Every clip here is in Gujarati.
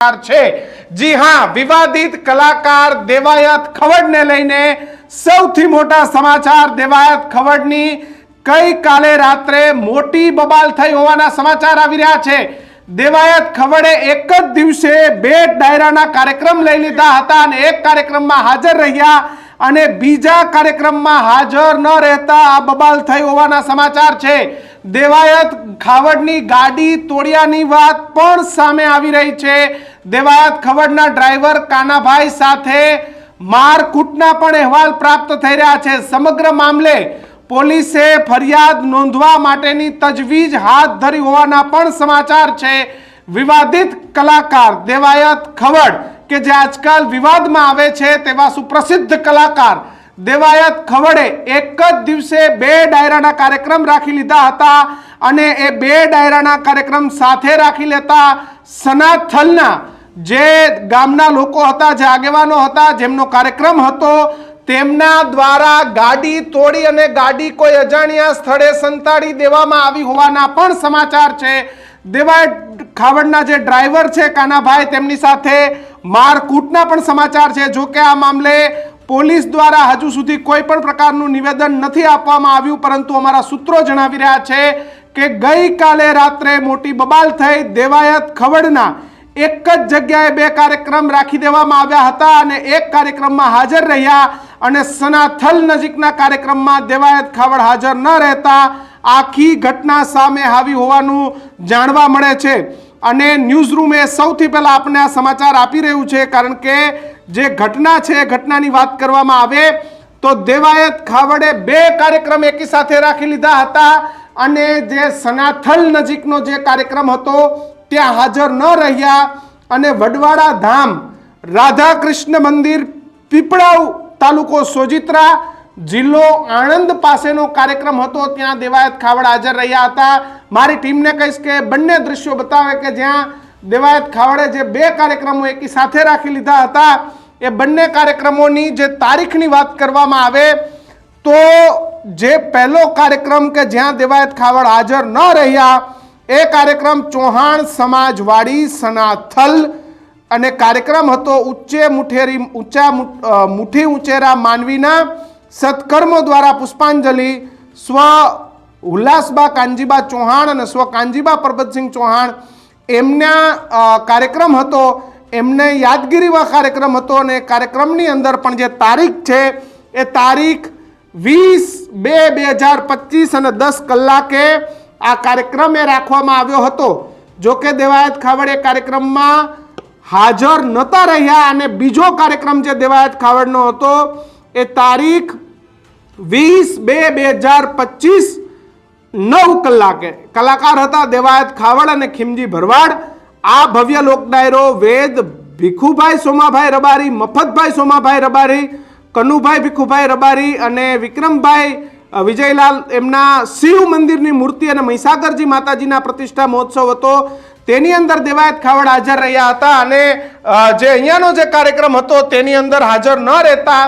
છે. જી હા, વિવાદિત કલાકાર દેવાયત ખવડને લઈને સૌથી મોટા સમાચાર દેવાયત ખવડની કઈ કાલે રાત્રે મોટી બબાલ થઈ હોવાના સમાચાર આવી રહ્યા છે. દેવાયત ખવડે એક જ દિવસે બે ડાયરાના કાર્યક્રમ લઈ લીધા હતા અને એક કાર્યક્રમમાં હાજર રહ્યા અને બીજા કાર્યક્રમમાં હાજર ન રહેતા આ બબાલ થઈ હોવાના સમાચાર છે. દેવાયત ખાવડની ગાડી તોડ્યાની વાત પણ સામે આવી રહી છે. દેવાયત ખવડના ડ્રાઈવર કાનાભાઈ સાથે મારકૂટના પણ અહેવાલ પ્રાપ્ત થઈ રહ્યા છે. સમગ્ર મામલે પોલીસે ફરિયાદ નોંધવા માટેની તજવીજ હાથ ધરી હોવાના પણ સમાચાર છે. વિવાદિત કલાકાર દેવાયત ખવડ, કે જે આજકાલ વિવાદમાં આવે છે તેવા સુપ્રસિદ્ધ કલાકાર દેવાયત ખવડે એક જ દિવસે બે ડાયરાના કાર્યક્રમ રાખી લીધા હતા અને એ બે ડાયરાના કાર્યક્રમ સાથે રાખી લેતા સનાથલના જે ગામના લોકો હતા, જે આગેવાનો હતા, જેમનો કાર્યક્રમ હતો, તેમના દ્વારા ગાડી તોડી અને ગાડી કોઈ અજાણ્યા સ્થળે સંતાડી દેવામાં આવી હોવાના પણ સમાચાર છે. દેવાય ખાવડના જે ડ્રાઈવર છે કાનાભાઈ, તેમની સાથે મારકૂટના પણ સમાચાર છે. જો કે આ મામલે પોલીસ દ્વારા હજુ સુધી કોઈ પણ પ્રકારનું નિવેદન નથી આપવામાં આવ્યું, પરંતુ અમારા સૂત્રો જણાવી રહ્યા છે કે ગઈકાલે રાત્રે મોટી બબાલ થઈ દેવાયત ખવડના એક જ જગ્યાએ બે કાર્યક્રમ રાખી દેવામાં આવ્યા હતા અને એક કાર્યક્રમમાં હાજર રહ્યા અને સનાથલ નજીકના કાર્યક્રમમાં દેવાયત ખાવડ હાજર ન રહેતા આખી ઘટના સામે આવી હોવાનું જાણવા મળે છે. અને ન્યૂઝ રૂમે સૌથી પહેલાં આપને આ સમાચાર આપી રહ્યું છે, કારણ કે જે ઘટના છે ઘટનાની વાત કરવામાં આવે તો દેવાયત ખાવડે બે કાર્યક્રમ એકી સાથે રાખી લીધા હતા અને જે સનાથલ નજીકનો જે કાર્યક્રમ હતો, ત્યાં હાજર ન રહ્યા અને વડવાડા ધામ રાધા કૃષ્ણ મંદિર, પીપળાવ તાલુકો સોજિત્રા જિલ્લો આણંદ પાસેનો કાર્યક્રમ હતો, ત્યાં દેવાયત ખાવડ હાજર રહ્યા હતા. મારી ટીમને કહીશ કે બંને દ્રશ્યો બતાવે કે જ્યાં દેવાયત ખાવડે જે બે કાર્યક્રમો એકી સાથે રાખી લીધા હતા એ બંને કાર્યક્રમોની જે તારીખની વાત કરવામાં આવે, તો જે પહેલો કાર્યક્રમ કે જ્યાં દેવાયત ખાવડ હાજર ન રહ્યા, એ કાર્યક્રમ ચૌહાણ સમાજવાડી સનાથલ. અને કાર્યક્રમ હતો ઉચ્ચે મુઠેરી, ઊંચા મુઠ્ઠી ઉંચેરા માનવીના સત્કર્મો દ્વારા પુષ્પાંજલિ. સ્વ ઉલ્લાસબા કાનજીબા ચૌહાણ અને સ્વ કાનજીબા પરબતસિંહ ચૌહાણ. એમના કાર્યક્રમ હતો એમને યાદગીરીવા કાર્યક્રમ હતો અને કાર્યક્રમની અંદર પણ જે તારીખ છે, એ તારીખ વીસ બે બે હજાર પચીસ અને દસ કલાકે આ કાર્યક્રમ એ રાખવામાં આવ્યો હતો. જો કે દેવાયત ખાવડ એ કાર્યક્રમમાં હાજર નહોતા રહ્યા અને બીજો કાર્યક્રમ જે દેવાયત ખાવડનો હતો, એ તારીખ વીસ બે બે હજાર પચીસ નવ કલાકે. કલાકાર હતા દેવાયત ખાવડ અને ખીમજી ભરવાડ. આ ભવ્ય લોક ડાયરો વેદ ભીખુભાઈ સોમાભાઈ રબારી, મફતભાઈ સોમાભાઈ રબારી, કનુભાઈ ભીખુભાઈ રબારી અને વિક્રમભાઈ વિજયલાલ એમના શિવ મંદિરની મૂર્તિ અને મહીસાગરજી માતાજીના પ્રતિષ્ઠા મહોત્સવ હતો. તેની અંદર દેવાયત ખાવડ હાજર રહ્યા હતા અને જે અહીંયાનો જે કાર્યક્રમ હતો તેની અંદર હાજર ન રહેતા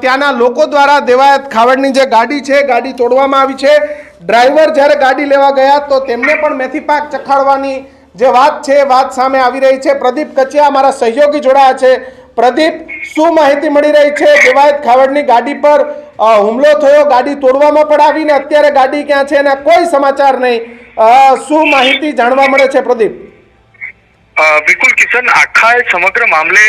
ત્યાંના લોકો દ્વારા દેવાયત ખાવડની જે ગાડી છે, ગાડી તોડવામાં આવી છે. ડ્રાઈવર જ્યારે ગાડી લેવા ગયા તો તેમને પણ મેથી પાક ચખાડવાની જે વાત છે વાત સામે આવી રહી છે. પ્રદીપ કચિયા અમારા સહયોગી જોડાયા છે. પ્રદીપ શું માહિતી મળી રહી છે? દેવાયત ખાવડની ગાડી પર હુમલો થયો. ગાડી તોડવામાં પણ આવીને અત્યારે ગાડી ક્યાં છે એના કોઈ સમાચાર નહીં. શું માહિતી જાણવા મળે છે પ્રદીપ? બિલકુલ કિશન આખા સમગ્ર મામલે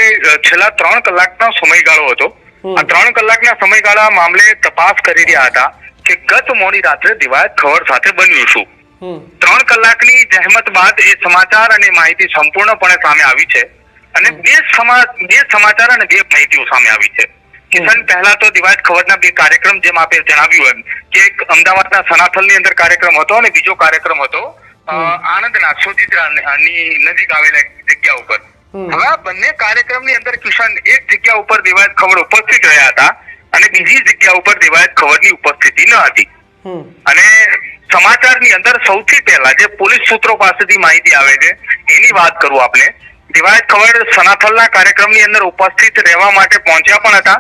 છેલ્લા ત્રણ કલાકનો સમયગાળો હતો. આ ત્રણ કલાકના સમયગાળા મામલે તપાસ કરી રહ્યા હતા કે ગત મોડી રાત્રે દિવાયત ખબર સાથે બન્યું શું ત્રણ કલાકની જહેમત બાદ એ સમાચાર અને માહિતી સંપૂર્ણપણે સામે આવી છે અને બે સમા બે સમાચાર અને બે માહિતીઓ સામે આવી છે. કિશન પહેલા તો દિવાજ ખબરના બે કાર્યક્રમ જેમ આપે જણાવ્યું એમ કે એક અમદાવાદના સનાથલની અંદર કાર્યક્રમ હતો અને બીજો કાર્યક્રમ હતો આણંદના સોજિત્રાની નજીક આવેલા એક જગ્યા ઉપર. હવે આ બંને કાર્યક્રમની અંદર કિશન એક જગ્યા ઉપર દિવાજ ખબર ઉપસ્થિત રહ્યા હતા અને બીજી જગ્યા ઉપર દિવાયત ખબરની ઉપસ્થિતિ ન હતી. અને સમાચારની અંદર સૌથી પહેલા જે પોલીસ સૂત્રો પાસેથી માહિતી આવે છે એની વાત કરું આપણે દિવાયત ખબર સનાથલના કાર્યક્રમની અંદર ઉપસ્થિત રહેવા માટે પહોંચ્યા પણ હતા.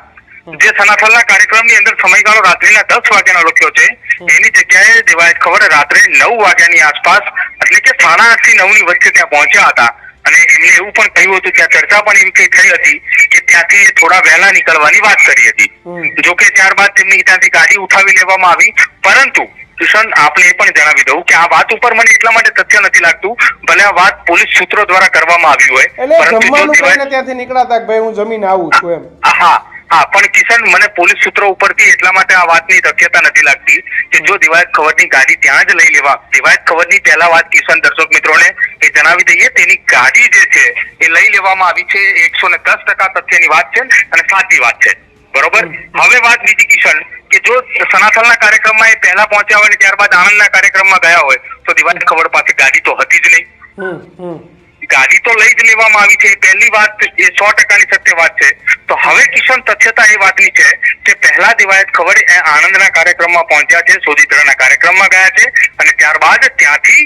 જે સનાથલના કાર્યક્રમની અંદર સમયગાળો રાત્રિના દસ વાગ્યાનો લખ્યો છે. એની જગ્યાએ દિવાયત ખબર રાત્રે નવ વાગ્યાની આસપાસ એટલે કે સાડા આઠથી નવની વચ્ચે ત્યાં પહોંચ્યા હતા. અને એમને એવું પણ કહ્યું હતું ત્યાં ચર્ચા પણ એમ થઈ હતી કે ત્યાંથી થોડા વહેલા નીકળવાની વાત કરી હતી. હમ. જો કે ત્યારબાદ તેમની ત્યાંથી ગાડી ઉઠાવી લેવામાં આવી. પરંતુ કિશન આપણે એ પણ જણાવી દઉં કે આ વાત ઉપર મને એટલા માટે તથ્ય નથી લાગતું ભલે આ વાત પોલીસ સૂત્રો દ્વારા કરવામાં આવી હોય. પરંતુ જો ત્યાંથી નીકળાતા ભાઈ હું જમીન આવું છું એમ? હા. હા પણ કિશન મને પોલીસ સૂત્રો ઉપરથી એટલા માટે આ વાતની શક્યતા નથી લાગતી કે જો દિવાયત ખબરની ગાડી ત્યાં જ લઈ લેવા. દિવાયત ખબરની પહેલા વાત કિશન દર્શક મિત્રોને એ જણાવી દઈએ તેની ગાડી જે છે એ લઈ લેવામાં આવી છે. એકસો ને દસ ટકા તથ્યની વાત છે અને સાચી વાત છે. બરોબર? હવે વાત બીજી કિશન કે જો સનાથલના કાર્યક્રમમાં એ પહેલા પહોંચ્યા હોય ને ત્યારબાદ આણંદના કાર્યક્રમમાં ગયા હોય તો દિવાયત ખબર પાસે ગાડી તો હતી જ નહીં. હમ હમ. ગાડી તો લઈ જ લેવામાં આવી છે. એ પહેલી વાત એ સો ટકાની સત્ય વાત છે. તો હવે કિશન તથ્યતા એ વાતની છે કે પહેલા દિવાયત ખબર એ આણંદના કાર્યક્રમમાં પહોંચ્યા છે સોદિત્રના કાર્યક્રમમાં ગયા છે અને ત્યારબાદ ત્યાંથી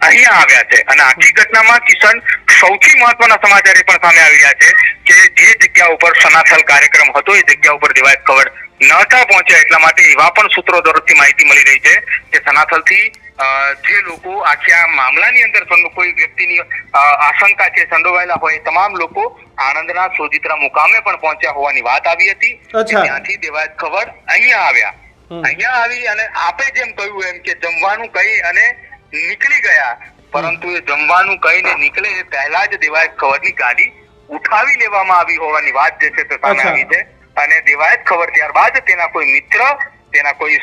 અહીંયા આવ્યા છે. અને આખી ઘટનામાં કિશન સૌથી મહત્વના સમાચાર એ પણ સામે આવી રહ્યા છે કે જે જગ્યા ઉપર સનાથલ કાર્યક્રમ હતો, એ જગ્યા ઉપર દિવાયત ખબર નહોતા પહોંચ્યા. એટલા માટે એવા પણ સૂત્રો તરફથી માહિતી મળી રહી છે કે સનાથલથી જે લોકો આખી આ મામલાની અંદર કોઈ વ્યક્તિની આશંકા છે સંડોવાયેલા હોય તમામ લોકો આણંદના સોજિત્રા મુકામે પણ પહોંચ્યા હોવાની વાત આવી હતી. ત્યાંથી દેવાયત ખબર અહીંયા આવ્યા. અહીંયા આવી અને આપે જેમ કહ્યું એમ કે જમવાનું કહી અને નીકળી ગયા. પરંતુ એ જમવાનું કહીને નીકળે એ પહેલા જ દેવાયત ખબરની ગાડી ઉઠાવી લેવામાં આવી હોવાની વાત જે છે તે સામે આવી છે. અને દેવાયત ખબર ત્યારબાદ તેના કોઈ મિત્ર તેના કોઈ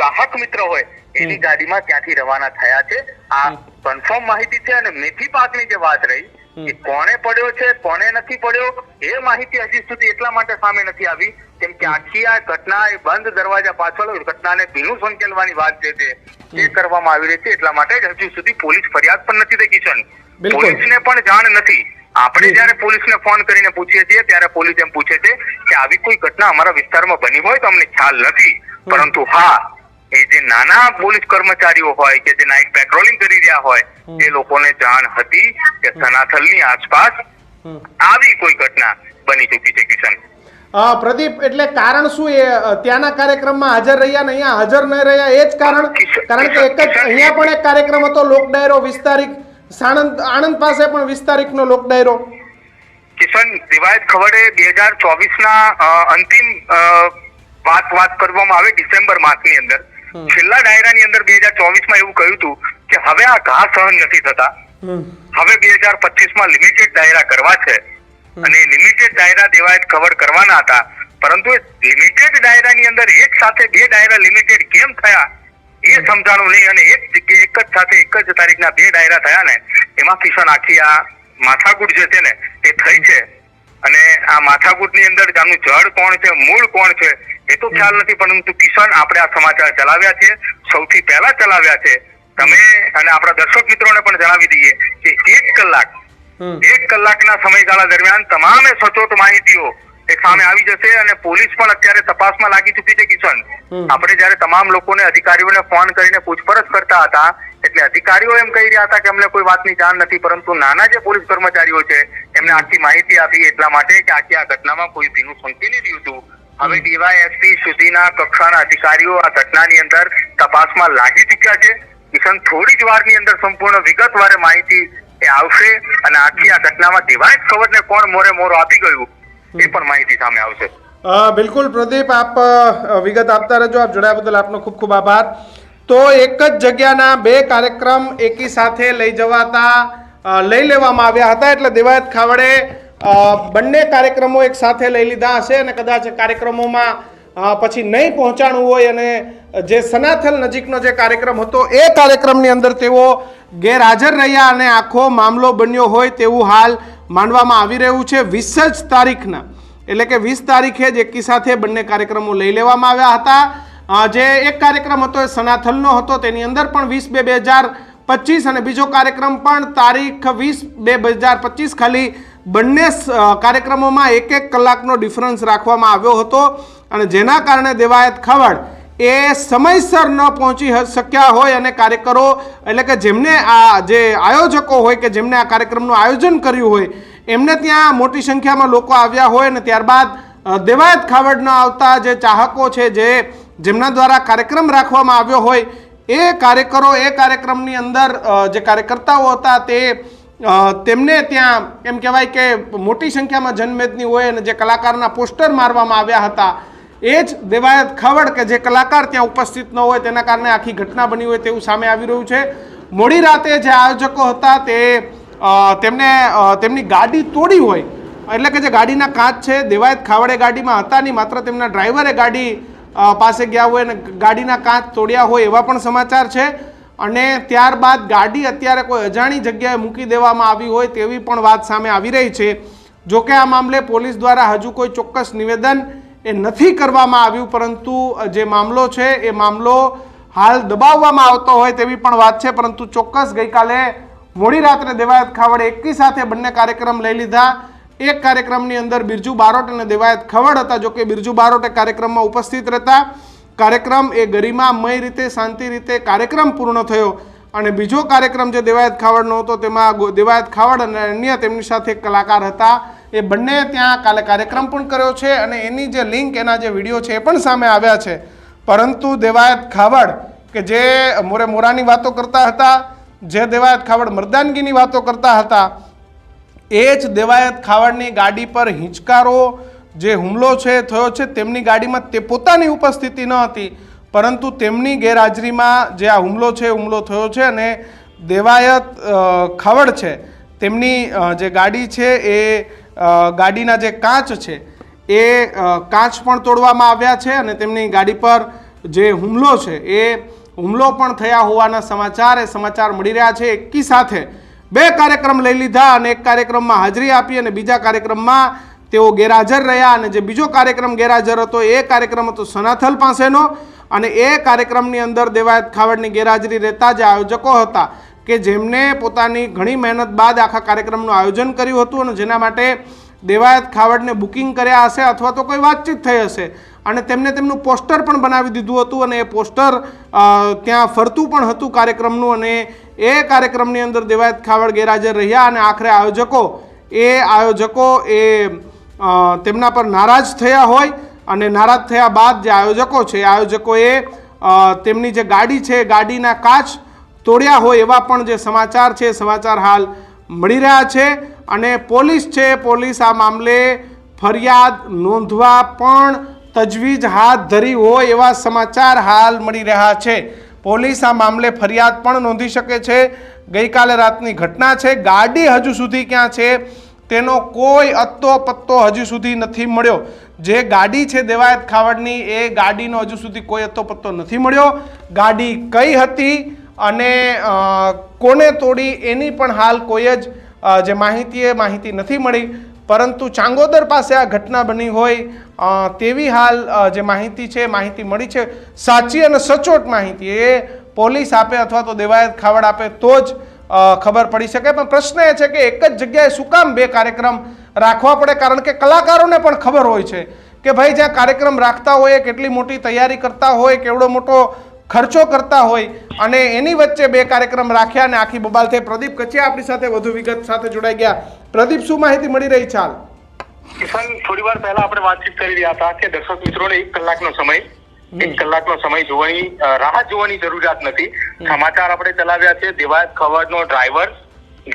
ચાહક મિત્ર હોય એની ગાડીમાં ત્યાંથી રવાના થયા છે આ કન્ફર્મ માહિતી છે અને મેથી પાકની જે વાત રહી કે કોણે પડ્યો છે કોણે નથી પડ્યો એ માહિતી હજી સુધી એટલા માટે સામે નથી આવી કેમ કે આખી આ ઘટના એ બંધ દરવાજા પાછળ ઘટનાને ભીનું સંકેલવાની વાત જે છે એ કરવામાં આવી રહી છે એટલા માટે હજુ સુધી પોલીસ ફરિયાદ પણ નથી થઈ કિશન. પોલીસને પણ જાણ નથી. આપણે જયારે પોલીસને ફોન કરીને પૂછીએ છીએ ત્યારે પોલીસ એમ પૂછે છે કે આવી કોઈ ઘટના અમારા વિસ્તારમાં બની હોય તો અમને ખ્યાલ નથી. પરંતુ હા એ જે નાના પોલીસ કર્મચારીઓ હોય કે જે નાઇટ પેટ્રોલિંગ કરી રહ્યા હોય. એ લોકોને જાણ હતી કે સનાથલની આસપાસ આવી કોઈ ઘટના બની ચૂકી છે કિશન. પ્રદીપ એટલે કારણ શું એ ત્યાંના કાર્યક્રમમાં હાજર રહ્યા ને અહીંયા હાજર ન રહ્યા એ જ કારણ? કારણ કે એક જ અહીંયા પણ એક કાર્યક્રમ હતો લોક ડાયરો વિસ્તારિક સાણંદ આણંદ પાસે પણ વિસ્તારિક નો લોક ડાયરો. કિશન રિવાયત ખવડે બે હજાર ચોવીસ ના અંતિમ વાત વાત કરવામાં આવે ડિસેમ્બર માસની અંદર. છેલ્લા ડાયરાની અંદર બે હજાર ચોવીસમાં એવું કહ્યું હતું કે હવે આ ઘા સહન નથી થતા. હવે બે હજાર પચીસમાં લિમિટેડ ડાયરા કરવા છે. અને લિમિટેડ ડાયરા દેવાયત કવર કરવાના હતા. પરંતુ એ લિમિટેડ ડાયરાની અંદર એક સાથે બે ડાયરા લિમિટેડ કેમ થયા? એ સમજાણું નહીં. અને એક જગ્યાએ એક જ સાથે એક જ તારીખના બે ડાયરા થયા ને એમાં કિશન આખી આ માથાકૂટ જે છે ને એ થઈ છે. અને આ માથાકૂટની અંદર આનું જળ કોણ છે મૂળ કોણ છે એ તો ખ્યાલ નથી પરંતુ કિશન આપણે આ સમાચાર ચલાવ્યા છે. સૌથી પહેલા ચલાવ્યા છે. તમે અને આપણા દર્શક મિત્રોને પણ જણાવી દઈએ કે એક કલાક એક કલાકના સમયગાળા દરમિયાન તમામે સચોટ માહિતીઓ એક સામે આવી જશે અને પોલીસ પણ અત્યારે તપાસમાં લાગી ચૂકી છે કિશન. આપણે જયારે તમામ લોકોને અધિકારીઓને ફોન કરીને પૂછપરછ કરતા હતા એટલે અધિકારીઓ એમ કહી રહ્યા હતા કે અમને કોઈ વાતની જાણ નથી પરંતુ નાના જે પોલીસ કર્મચારીઓ છે એમને આખી માહિતી આપી એટલા માટે કે આખી આ ઘટનામાં કોઈ ભીનું સંકેલી રહ્યું હતું હવે ડીવાયએસપી સુધીના કક્ષાના અધિકારીઓ આ ઘટનાની અંદર તપાસમાં લાગી ચૂક્યા છે. કિશન થોડી જ વારની અંદર સંપૂર્ણ વિગતવારે માહિતી એ આવશે અને આખી આ ઘટનામાં દિવાયત ખબરને કોણ મોરે મોરો આપી ગયું એ પણ માહિતી સામે આવશે. બિલકુલ પ્રદીપ, આપ વિગત આપતા રહેજો. આપ જોડાયા બદલ આપનો ખૂબ ખૂબ આભાર. તો એક જ જગ્યાના બે કાર્યક્રમ એકી સાથે લઈ જવાતા લઈ લેવામાં આવ્યા હતા. એટલે દેવાયત ખાવડે બંને કાર્યક્રમો એક સાથે લઈ લીધા હશે અને કદાચ કાર્યક્રમોમાં પછી નહીં પહોંચાડવું હોય અને જે સનાથલ નજીકનો જે કાર્યક્રમ હતો, એ કાર્યક્રમની અંદર તેઓ ગેરહાજર રહ્યા અને આખો મામલો બન્યો હોય તેવું હાલ માનવામાં આવી રહ્યું છે. વીસ જ તારીખના, એટલે કે વીસ તારીખે જ એકી સાથે બંને કાર્યક્રમો લઈ લેવામાં આવ્યા હતા. જે એક કાર્યક્રમ હતો એ સનાથલનો હતો, તેની અંદર પણ વીસ બે બે હજાર પચીસ અને બીજો કાર્યક્રમ પણ તારીખ વીસ બે બે હજાર પચીસ ખાલી બંને કાર્યક્રમોમાં એક એક કલાકનો ડિફરન્સ રાખવામાં આવ્યો હતો અને જેના કારણે દેવાયત ખવડ એ સમયસર ન પહોંચી શક્યા હોય અને કાર્યકરો, એટલે કે જેમને આ જે આયોજકો હોય કે જેમને આ કાર્યક્રમનું આયોજન કર્યું હોય, એમને ત્યાં મોટી સંખ્યામાં લોકો આવ્યા હોય અને ત્યારબાદ દેવાયત ખાવડ ન આવતા જે ચાહકો છે, જે જેમના દ્વારા કાર્યક્રમ રાખવામાં આવ્યો હોય, એ કાર્યકરો એ કાર્યક્રમની અંદર જે કાર્યકર્તાઓ હતા તે તેમને ત્યાં એમ કહેવાય કે મોટી સંખ્યામાં જનમેદની હોય અને જે કલાકારના પોસ્ટર મારવામાં આવ્યા હતા, એ જ દેવાયત ખવડ કે જે કલાકાર ત્યાં ઉપસ્થિત ન હોય તેના કારણે આખી ઘટના બની હોય તેવું સામે આવી રહ્યું છે. મોડી રાતે જે આયોજકો હતા તે તેમને તેમની ગાડી તોડી હોય, એટલે કે જે ગાડીના કાચ છે, દેવાયત ખાવડે ગાડીમાં હતા નહીં, માત્ર તેમના ડ્રાઈવરે ગાડી પાસે ગયા હોય અને ગાડીના કાચ તોડ્યા હોય એવા પણ સમાચાર છે. અને ત્યારબાદ ગાડી અત્યારે કોઈ અજાણી જગ્યાએ મૂકી દેવામાં આવી હોય તેવી પણ વાત સામે આવી રહી છે. જોકે આ મામલે પોલીસ દ્વારા હજુ કોઈ ચોક્કસ નિવેદન એ નથી કરવામાં આવ્યું, પરંતુ જે મામલો છે એ મામલો હાલ દબાવવામાં આવતો હોય તેવી પણ વાત છે, પરંતુ ચોક્કસ ગઈકાલે મોડી રાત્રે દેવાયત ખાવડ એકી સાથે બંને કાર્યક્રમ લઈ લીધા. એક કાર્યક્રમની અંદર બિરજુ બારોટ અને દેવાયત ખવડ હતા જોકે બિરજુ બારોટ કાર્યક્રમમાં ઉપસ્થિત રહેતા. કાર્યક્રમ એ ગરિમામય રીતે, શાંતિ રીતે કાર્યક્રમ પૂર્ણ થયો. અને બીજો કાર્યક્રમ જે દેવાયત ખાવડનો હતો, તેમાં દેવાયત ખાવડ અને અન્ય તેમની સાથે કલાકાર હતા. એ બંને ત્યાં કાલે કાર્યક્રમ પણ કર્યો છે અને એની જે લિંક, એના જે વીડિયો છે એ પણ સામે આવ્યા છે. પરંતુ દેવાયત ખાવડ, કે જે મોરે મોરાની વાતો કરતા હતા, જે દેવાયત ખાવડ મર્દાનગીની વાતો કરતા હતા, એ જ દેવાયત ખાવડની ગાડી પર હિંચકારો જે હુમલો છે, થયો છે, તેમની ગાડીમાં તે પોતાની ઉપસ્થિતિ ન હતી, પરંતુ તેમની ગેરહાજરીમાં જે આ હુમલો છે, હુમલો થયો છે અને દેવાયત ખાવડ છે, તેમની જે ગાડી છે એ ગાડીના જે કાચ છે, એ કાચ પણ તોડવામાં આવ્યા છે અને તેમની ગાડી પર જે હુમલો છે, એ હુમલો પણ થયા હોવાના સમાચાર, એ સમાચાર મળી રહ્યા છે. એકી સાથે બે કાર્યક્રમ લઈ લીધા અને એક કાર્યક્રમમાં હાજરી આપી અને બીજા કાર્યક્રમમાં તેઓ ગેરહાજર રહ્યા અને જે બીજો કાર્યક્રમ ગેરહાજર હતો એ કાર્યક્રમ હતો સનાથલ પાસેનો. અને એ કાર્યક્રમની અંદર દેવાયત ખાવડની ગેરહાજરી રહેતા જે આયોજકો હતા કે જેમને પોતાની ઘણી મહેનત બાદ આખા કાર્યક્રમનું આયોજન કર્યું હતું અને જેના માટે દેવાયત ખાવડને બુકિંગ કર્યા હશે અથવા તો કોઈ વાતચીત થઈ હશે. અને તેમને તેમનું પોસ્ટર પણ બનાવી દીધું હતું અને એ પોસ્ટર ત્યાં ફરતું પણ હતું કાર્યક્રમનું અને એ કાર્યક્રમની અંદર દેવાયત ખાવડ ગેરહાજર રહ્યા અને આખરે આયોજકો, એ આયોજકો, એ તેમના પર નારાજ થયા હોય અને નારાજ થયા બાદ જે આયોજકો છે આયોજકોએ તેમની જે ગાડી છે ગાડીના કાચ તોડ્યા હોય એવા પણ જે સમાચાર છે સમાચાર હાલ મળી રહ્યા છે અને પોલીસ છે, પોલીસ આ મામલે ફરિયાદ નોંધવા પણ તજવીજ હાથ ધરી હોય એવા સમાચાર હાલ મળી રહ્યા છે. પોલીસ આ મામલે ફરિયાદ પણ નોંધી શકે છે. ગઈકાલે રાતની ઘટના છે. ગાડી હજુ સુધી ક્યાં છે? તેનો કોઈ અત્તો પત્તો હજુ સુધી નથી મળ્યો. જે ગાડી છે દેવાયત ખાવડની, એ ગાડીનો હજુ સુધી કોઈ અત્તો પત્તો નથી મળ્યો. ગાડી કઈ હતી અને કોને તોડી, એની પણ હાલ કોઈ જ જે માહિતી એ માહિતી નથી મળી. પરંતુ ચાંગોદર પાસે આ ઘટના બની હોય તેવી હાલ જે માહિતી છે, માહિતી મળી છે. સાચી અને સચોટ માહિતી એ પોલીસ આપે અથવા તો દેવાયત ખાવડ આપે તો જ ખબર પડી શકે, પણ પ્રશ્ન એ છે કે એક જ જગ્યાએ શું કામ બે કાર્યક્રમ રાખવા પડે? કારણ કે કલાકારોને પણ ખબર હોય છે કે ભાઈ, જ્યાં કાર્યક્રમ રાખતા હોય, કેટલી મોટી તૈયારી કરતા હોય, કેવડો મોટો ખર્ચો કરતા હોય, અને એની વચ્ચે બે કાર્યક્રમ રાખ્યા અને આખી બબાલ થઈ. પ્રદીપ કચિયા આપણી સાથે વધુ વિગત સાથે જોડાઈ ગયા. પ્રદીપ, શું માહિતી મળી રહી ચાલ થોડી વાર પહેલા આપણે વાતચીત કરી રહ્યા હતા કે દર્શક મિત્રોને એક કલાકનો સમય એક કલાકનો સમય જોવાની રાહ જોવાની જરૂરિયાત નથી. સમાચાર આપણે ચલાવ્યા છે. દેવાયત ખવડનો ડ્રાઈવર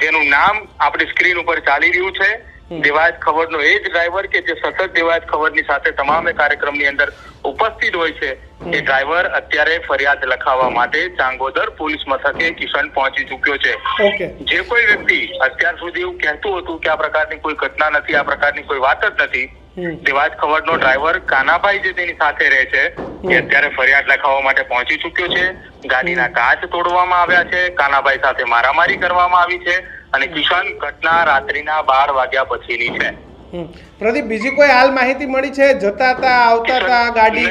જેનું નામ આપણી સ્ક્રીન ઉપર ચાલી રહ્યું છે. દેવાયત ખવડનો એ જ ડ્રાઈવર કે જે સતત દેવાયત ખવડની સાથે તમામ કાર્યક્રમની અંદર ઉપસ્થિત હોય છે. એ ડ્રાઈવર અત્યારે ફરિયાદ લખાવવા માટે ચાંગોદર પોલીસ મથકે કિશન પહોંચી ચુક્યો છે. જે કોઈ વ્યક્તિ અત્યાર સુધી એવું કહેતું હતું કે આ પ્રકારની કોઈ ઘટના નથી આ પ્રકારની કોઈ વાત જ નથી. દેવાજ ખવડનો ડ્રાઈવર કાનાભાઈ જે તેની સાથે રહે છે એ અત્યારે ફરિયાદ લખાવવા માટે પહોંચી ચુક્યો છે. ગાડીના કાચ તોડવામાં આવ્યા છે. કાનાભાઈ સાથે મારામારી કરવામાં આવી છે અને કિશન ઘટના રાત્રિના બાર વાગ્યા પછીની છે. પ્રદીપ બીજી કોઈ હાલ માહિતી મળી છે? જતા હતા આવતા હતા ગાડી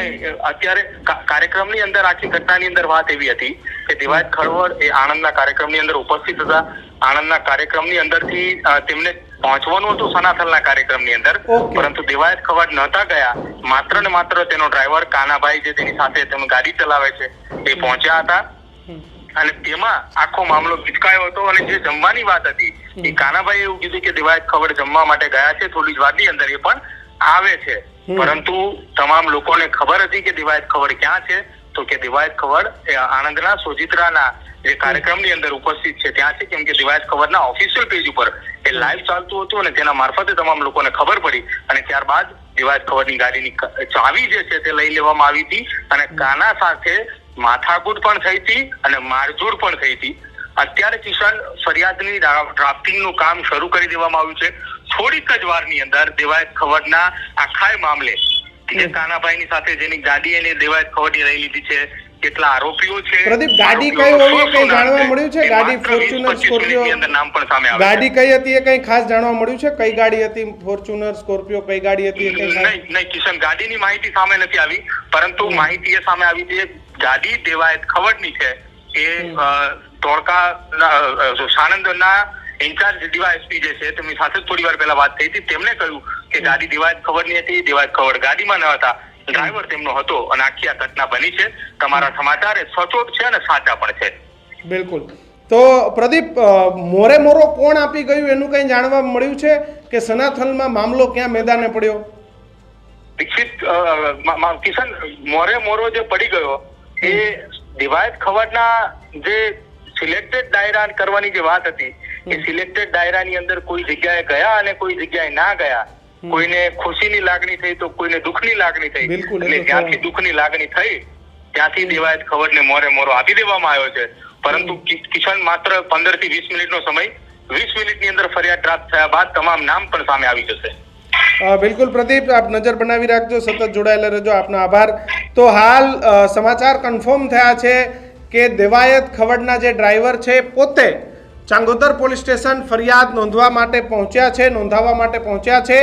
અત્યારે કાર્યક્રમની અંદર આખી ઘટનાની અંદર વાત એવી હતી કે દિવાજ ખળવડ એ આણંદના કાર્યક્રમની અંદર ઉપસ્થિત હતા. આણંદના કાર્યક્રમની અંદરથી તેમને પહોંચવાનું હતું સનાથલના કાર્યક્રમની અંદર. પરંતુ દિવાયત ખવાડ નહોતા ગયા. માત્ર ને માત્ર તેનો ડ્રાઈવર કાનાભાઈ જે તેની સાથે તેનું ગાડી ચલાવે છે એ પહોંચ્યા હતા. અને તેમાં આખો મામલો ગીચકાયો હતો અને જે જમવાની વાત હતી એ કાનાભાઈ એવું કીધું કે દિવાયત ખબર જમવા માટે ગયા છે થોડી જ વાતની અંદર એ પણ આવે છે. પરંતુ તમામ લોકોને ખબર હતી કે દિવાયત ખબર ક્યાં છે તો કે દિવાયત ખવડ આણંદના સોજિત્રાના જે કાર્યક્રમની અંદર ઉપસ્થિત છે. ત્યાંથી કેમ કે દિવાયત ખબરના ઓફિશિયલ પેજ ઉપર એ લાઈવ ચાલતું હતું અને તેના મારફતે તમામ લોકોને ખબર પડી અને ત્યારબાદ દિવાયત ખબરની ગાડીની ચાવી જે છે તે લઈ લેવામાં આવી હતી અને કાના સાથે માથાકૂટ પણ થઈ હતી અને મારઝૂડ પણ થઈ હતી. અત્યારે કિશન ફરિયાદની ડ્રાફ્ટિંગનું કામ શરૂ કરી દેવામાં આવ્યું છે. થોડીક જ વારની અંદર દેવાયત ખવડના આખાય મામલે જે કાનાભાઈની સાથે જેની ગાડી એને દેવાયત ખવડની રહી લીધી છે કેટલા આરોપીઓ છે પ્રદીપ, ગાડી કઈ હોવી કંઈ જાણવા મળ્યું છે? ગાડી ફોર્ચ્યુનર અંદર નામ પણ સામે આવે ગાડી કઈ હતી એ કઈ ખાસ જાણવા મળ્યું છે? કઈ ગાડી હતી? ફોર્ચ્યુનર સ્કોર્પિયો કઈ ગાડી હતી નહીં નહીં કિશન ગાડીની માહિતી સામે નથી આવી પરંતુ માહિતી એ સામે આવી છે ગાડી દેવાયત ખવડની છે. એ ધોળકા સાણંદના ઇન્ચાર્જ ડીવાયએસપી જે છે તેમની સાથે થોડી વાર પહેલા વાત થઈ હતી. તેમણે કહ્યું કે ગાડી દેવાયત ખબરની હતી દિવાજ ખવડ ગાડીમાં ન હતા. ડ્રાઈવર તેમનો હતો અને આખી આ ઘટના બની છે. તમારા સમાચાર એ સચોટ છે અને સાચા પણ છે. બિલકુલ. તો પ્રદીપ મોરે મોરો કોણ આપી ગયું એનું કઈ જાણવા મળ્યું છે? કે સનાથલમાં મામલો ક્યાં મેદાને પડ્યો? દીક્ષિત કિશન મોરે મોરો જે પડી ગયો એ દિવાયત ખવડના જે સિલેક્ટેડ ડાયરા કરવાની જે વાત હતી એ સિલેક્ટેડ ડાયરાની અંદર કોઈ જગ્યાએ ગયા અને કોઈ જગ્યાએ ના ગયા? કોઈને ખુશીની લાગણી થઈ તો કોઈને દુઃખની લાગણી થઈ. એટલે જ્યાંથી દુઃખની લાગણી થઈ ત્યાંથી દેવાયત ખવડને મોરે મોરો આપી દેવામાં આવ્યો છે. પરંતુ કિશન માત્ર પંદરથી વીસ મિનિટનો સમય વીસ મિનિટની અંદર ફરિયાદ પ્રાપ્ત થયા બાદ તમામ નામ પણ સામે આવી જશે. બિલકુલ પ્રદીપ આપ નજર બનાવી રાખજો સતત જોડાયેલા રહેજો આપનો આભાર. તો હાલ સમાચાર કન્ફર્મ થયા છે કે દેવાયત ખવડના જે ડ્રાઈવર છે પોતે ચાંગોદર પોલીસ સ્ટેશન ફરિયાદ નોંધવા માટે પહોંચ્યા છે નોંધાવવા માટે પહોંચ્યા છે.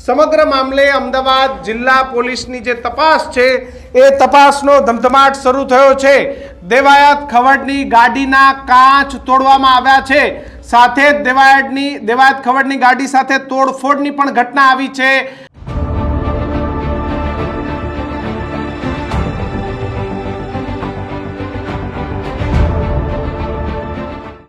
સમગ્ર મામલે અમદાવાદ જિલ્લા પોલીસની જે તપાસ છે, એ તપાસનો ધમધમાટ શરૂ થયો છે. દેવાયત ખવડની ગાડીના કાચ તોડવામાં આવ્યા છે. સાથે જ દેવાયતની દેવાયત ખવડની ગાડી સાથે તોડફોડની પણ ઘટના આવી છે.